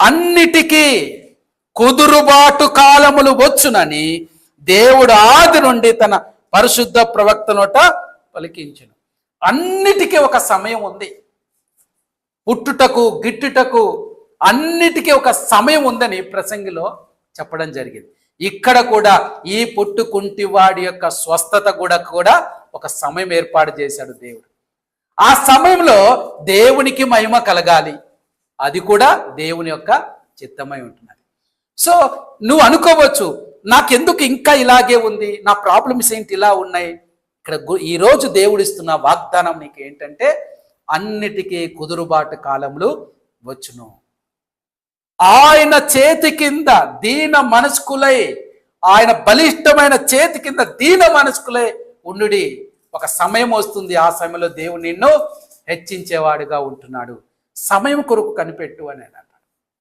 అన్నిటికీ కుదురుబాటు కాలములు వచ్చునని దేవుడు ఆది నుండి తన పరిశుద్ధ ప్రవక్త నోట పలికించును. అన్నిటికీ ఒక సమయం ఉంది. పుట్టుటకు గిట్టుటకు అన్నిటికీ ఒక సమయం ఉందని ప్రసంగిలో చెప్పడం జరిగింది. ఇక్కడ కూడా ఈ పుట్టుకుంటి వాడి యొక్క స్వస్థత కూడా కూడా ఒక సమయం ఏర్పాటు చేశాడు దేవుడు. ఆ సమయంలో దేవునికి మహిమ కలగాలి. అది కూడా దేవుని యొక్క చిత్తమై ఉంటున్నది. సో నువ్వు అనుకోవచ్చు నాకెందుకు ఇంకా ఇలాగే ఉంది నా ప్రాబ్లమ్స్ ఏంటి ఇలా ఉన్నాయి. ఇక్కడ గు- ఈరోజు దేవుడిస్తున్న వాగ్దానం నీకు ఏంటంటే అన్నిటికీ కుదురుబాటు కాలంలో వచ్చును. ఆయన చేతి కింద దీన మనస్కులై ఆయన బలిష్టమైన చేతి కింద దీన మనస్కులై ఉండు ఒక సమయం వస్తుంది ఆ సమయంలో దేవుడు నిన్ను హెచ్చించేవాడుగా ఉంటున్నాడు. సమయం కొరకు కనిపెట్టు అని